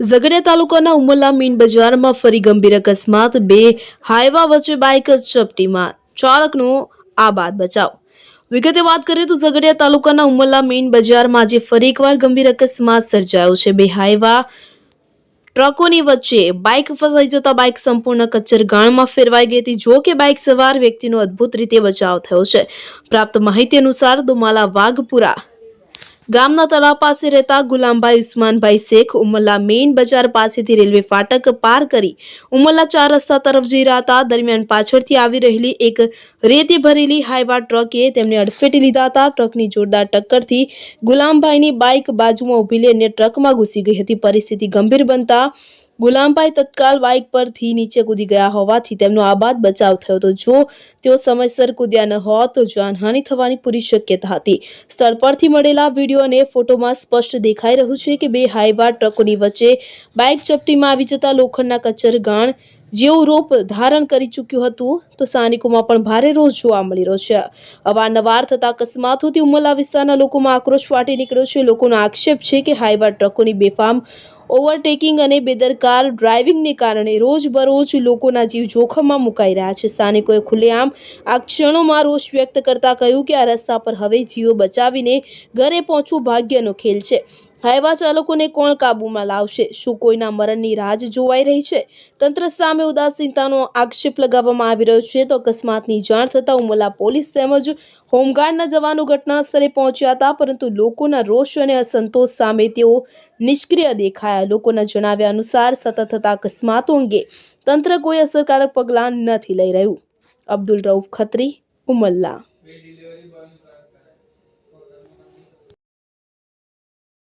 ઝઘડિયા તાલુકાના ઉમરલા મીન બજારમાં ફરી ગંભીર અકસ્માત. બે હાઈવા વચ્ચે બાઇક ચપટીમાં ચાલકનો આબાદ બચાવ. વિગતે વાત કરીએ તો ઝઘડિયા તાલુકાના ઉમરલા મીન બજારમાં આજે ફરી એકવાર ગંભીર અકસ્માત સર્જાયો છે. બે હાઈવા ટ્રકોની વચ્ચે બાઇક ફસાઈ જતા બાઇક સંપૂર્ણ કચ્ચર ગાળમાં ફેરવાઈ ગઈ હતી. જો કે બાઇક સવાર વ્યક્તિનો અદ્ભુત રીતે બચાવ થયો છે. પ્રાપ્ત માહિતી અનુસાર દુમાલા વાઘપુરા ગામના તળાવ પાસે રહેતા ગુલામભાઈ ઉસ્માનભાઈ શેખ ઉમરલા મેઇન બજાર પાસેથી રેલવે ફાટક પાર કરી ઉમરલા ચાર રસ્તા તરફ જઈ રહ્યા હતા. દરમિયાન પાછળથી આવી રહેલી એક રેતી ભરેલી હાઈવા ટ્રકે તેમને અડફેટી લીધા હતા. ટ્રકની જોરદાર ટક્કરથી ગુલામભાઈની બાઇક બાજુમાં ઊભી લઈને ટ્રકમાં ઘૂસી ગઈ હતી. પરિસ્થિતિ ગંભીર બનતા ગુલામભાઈ તત્કાલ બાઇક પરથી નીચે કૂદી ગયા હોવાથી તેમનો આબાદ બચાવ થયો. હતો જો તેઓ સમયસર કૂદ્યા ન હોત, તો જાનહાનિ થવાની પૂરી શક્યતા હતી. સ્થળ પરથી મળેલા વીડિયો અને ફોટોમાં સ્પષ્ટ દેખાઈ રહ્યું છે કે બે હાઈવા ટ્રકોની વચ્ચે બાઇક ચપટીમાં આવી જતા લોખંડના કચર ગાણ જેવું રૂપ ધારણ કરી ચૂક્યું હતું, તો સ્થાનિકોમાં પણ ભારે રોષ જોવા મળી રહ્યો છે. અવારનવાર થતા અકસ્માતોથી ઉમરલા વિસ્તારના લોકોમાં આક્રોશ ફાટી નીકળ્યો છે. લોકોનો આક્ષેપ છે કે હાઈવા ટ્રકોની બેફામ ઓવરટેકિંગ અને બેદરકાર ડ્રાઇવિંગને કારણે રોજબરોજ લોકોના જીવ જોખમમાં મુકાઈ રહ્યા છે. સ્થાનિકોએ ખુલ્લેઆમ આ ક્ષણોમાં રોષ વ્યક્ત કરતા કહ્યું કે આ રસ્તા પર હવે જીવો બચાવીને ઘરે પહોંચવું ભાગ્યનો ખેલ છે. હાઈવા ચાલકોને કોણ કાબૂમાં લાવશે? શું કોઈના મરણની રાહ જોવાઈ રહી છે? તંત્ર સામે ઉદાસીનતાનો આક્ષેપ લગાવવામાં આવી રહ્યો છે તો અકસ્માતની જાણ થતાં ઉમલા પોલીસ તેમજ હોમગાર્ડના જવાનો ઘટના સ્થળે પહોંચ્યા હતા, પરંતુ લોકોના રોષ અને અસંતોષ સામે તેઓ નિષ્ક્રિય દેખાયા. લોકોના જણાવ્યા અનુસાર સતત થતા અકસ્માતો અંગે તંત્ર કોઈ અસરકારક પગલાં નથી લઈ રહ્યું. અબ્દુલ રઉફ ખત્રી, ઉમલ્લા.